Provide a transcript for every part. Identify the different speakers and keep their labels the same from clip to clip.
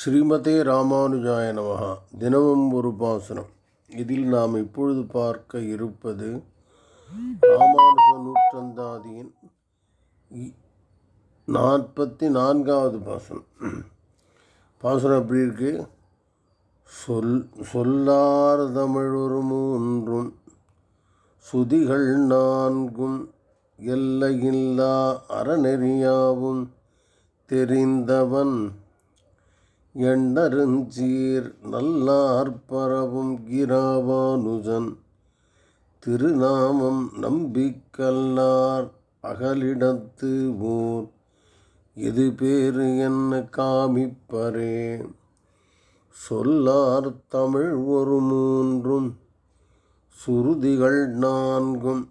Speaker 1: ஸ்ரீமதே ராமானுஜாய நமகா தினமும் ஒரு பாசனம் இதில் நாம் இப்பொழுது பார்க்க இருப்பது ராமானுஜ நூற்றந்தாதியின் நாற்பத்தி நான்காவது பாசனம் பாசனம் எப்படி இருக்கு? சொல் சொல்லார் தமிழொரு மூன்றும் சுதிகள் நான்கும் எல்லையில்லா அறநெறியாவும் தெரிந்தவன் எண்ணருஞ்சீர் நல்லார் பரவும் கிராவானுஜன். திருநாமம் நம்பிக்கல்லார் அகலிடத்து ஊர். எது பேரு என்ன காமிப்பரே? சொல்லார் தமிழ் ஒரு மூன்றும் சுருதிகள் நான்கும்.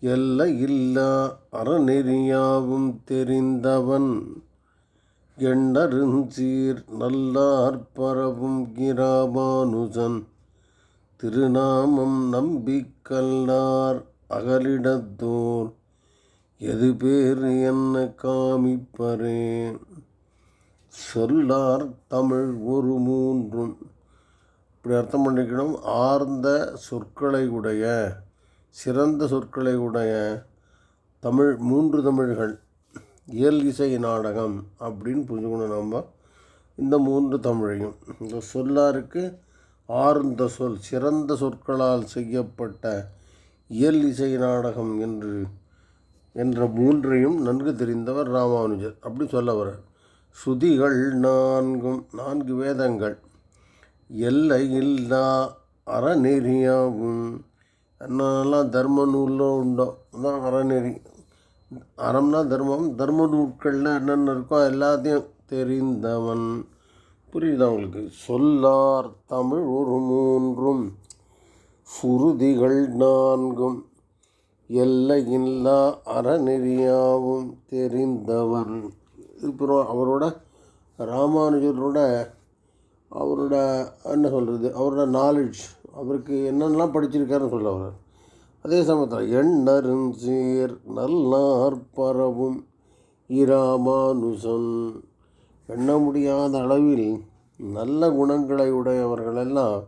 Speaker 1: எல்லையில்லா அறநெறியாவும் தெரிந்தவன். எண்ணருஞ்சீர் நல்லார் பரவும் கிராமானுஜன். திருநாமம் நம்பிக்கல்லார் அகலிடத்தோர் எது பேர் என்ன காமிப்பரே? சொல்லார் தமிழ் ஒரு மூன்றும். இப்படி அர்த்தம் பண்ணிக்கணும் ஆர்ந்த சொற்களை உடைய சிறந்த சொற்களை உடைய தமிழ் மூன்று தமிழ்கள். இயல் இசை நாடகம் அப்படின்னு புரிஞ்சுக்கணும் நம்ம. இந்த மூன்று தமிழையும். இந்த சொல்லாருக்கு ஆர்ந்த சொல் சிறந்த சொற்களால் செய்யப்பட்ட இயல் இசை நாடகம் என்று என்ற மூன்றையும் நன்கு தெரிந்தவர் ராமானுஜர். அப்படி சொல்ல வர ஸ்ருதிகள் நான்கும் நான்கு வேதங்கள். எல்லை இல்லா அறநெறியாகும் என்னெல்லாம் தர்ம நூலில் உண்டோ? அதான் அறநெறி. அறம்னா தர்மம் தர்ம நூட்களில் என்னென்ன இருக்கோ எல்லாத்தையும் தெரிந்தவன். புரியுதா உங்களுக்கு? சொல்லார் தமிழ் ஒரு மூன்றும் சுருதிகள் நான்கும். எல்லையில்லா அறநெறியாவும் தெரிந்தவன். அப்புறம் அவரோட ராமானுஜரோட அவரோட என்ன சொல்கிறது அவரோட நாலேஜ் அவருக்கு என்னென்னலாம் படிச்சிருக்காருன்னு சொல்ல வர்றார் அதே சமயத்தில் எண்ணருஞ்சீர் நல்லார் பரவும் இராமானுசன் எண்ண முடியாத அளவில் நல்ல குணங்களை உடையவர்களெல்லாம்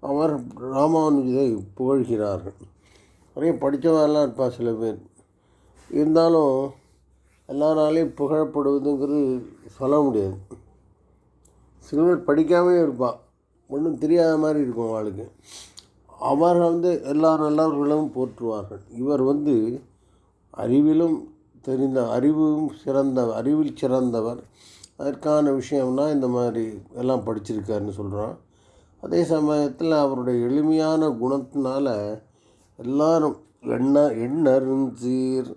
Speaker 1: அவர் ராமானுஜரை புகழ்கிறார்கள். நிறைய படித்தவரெல்லாம் இருப்பா சில பேர். இருந்தாலும் எல்லாராலையும் புகழப்படுவதுங்கிறது சொல்ல முடியாது. சில பேர் படிக்காமே இருப்பான் ஒன்றும் தெரியாத மாதிரி இருக்கும் அவளுக்கு. அவர் வந்து எல்லா நல்லவர்களும் போற்றுவார்கள். இவர் வந்து அறிவிலும் தெரிந்த அறிவும் சிறந்த அறிவில் சிறந்தவர். அதற்கான விஷயம்னா இந்த மாதிரி எல்லாம் படிச்சிருக்காருன்னு சொல்கிறான் அதே சமயத்தில் அவருடைய எளிமையான குணத்தினால எல்லாரும் எண்ண எண்ணறிஞ்சீர்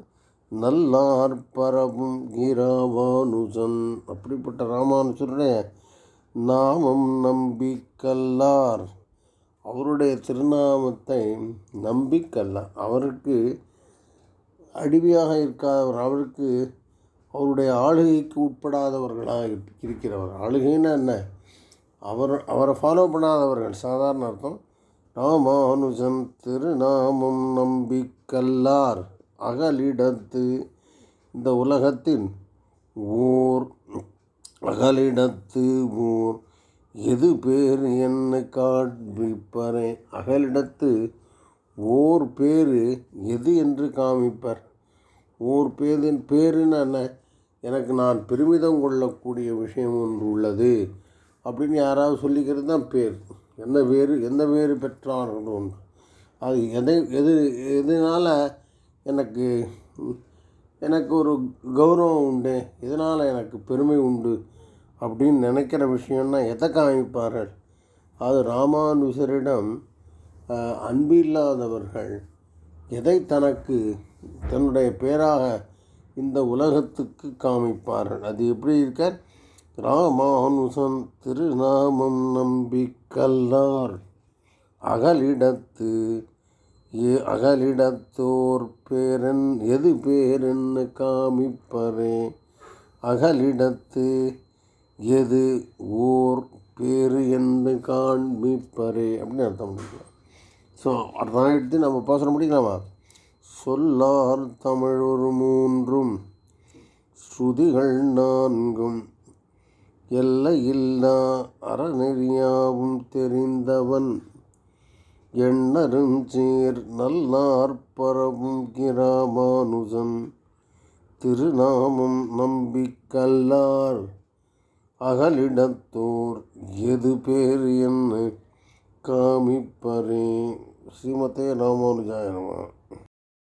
Speaker 1: நல்லார் பரவும் ஈராவானுசன் அப்படிப்பட்ட ராமானுஜருடைய நாமம் நம்பிக்கல்லார். அவருடைய திருநாமத்தை நம்பிக்கல்ல. அவருக்கு அடிமையாக இருக்காதவர் அவருக்கு அவருடைய ஆளுகைக்கு உட்படாதவர்களாக இருக்கிறவர். ஆளுகைன்னா என்ன? அவர் அவரை ஃபாலோ பண்ணாதவர்கள். சாதாரண அர்த்தம் ராமானுஜன் திருநாமம் நம்பிக்கல்லார் அகலிடத்து. இந்த உலகத்தின் ஊர் அகலிடத்து ஊர். எது பேர் என்ன காண்பிப்பரே? அகலிடத்து ஓர் பேரு எது என்று காமிப்பர். ஓர் பேரின் பேருன்னு என்ன எனக்கு நான் பெருமிதம் கொள்ளக்கூடிய விஷயம் ஒன்று உள்ளது. அப்படின்னு யாராவது சொல்லிக்கிறது தான் பேர். என்ன பேர் எந்த பேர் பெற்றார்கள் ஒன்று? அது எதை எது எதனால் எனக்கு எனக்கு ஒரு கௌரவம் உண்டு? இதனால் எனக்கு பெருமை உண்டு? அப்படின்னு நினைக்கிற விஷயம்னா எதை காமிப்பார்கள்? அது ராமானுசரிடம் அன்பில்லாதவர்கள் அன்பு இல்லாதவர்கள் எதை தனக்கு தன்னுடைய பேராக இந்த உலகத்துக்கு காமிப்பார்கள்? அது எப்படி இருக்க? ராமானுசன் திருநாமம் நம்பிக்கல்லார். அகலிடத்து ஏ- அகலிடத்தோர் பேரன் எது பேரென்னு காமிப்பரே. அகலிடத்து எது ஓர் பேரு என்று காண்பிப்பரே அப்படின்னு அர்த்தம் பண்ணிக்கலாம். ஸோ அதான் எடுத்து நம்ம பேசுகிற முடிக்கலாமா சொல்லார் தமிழ் ஒரு மூன்றும் ஸ்ருதிகள் நான்கும். எல்லையில்லா அறநெறியாவும் தெரிந்தவன் எண்ணருஞ்சீர் நல்லார் பரவும் கிராமானுஜன் திருநாமம் நம்பிக்கல்லார் அகலிடத்தோர் எது பேர் என்ன காமிப்பரே. ஸ்ரீமதே ராமானுஜாய நமः.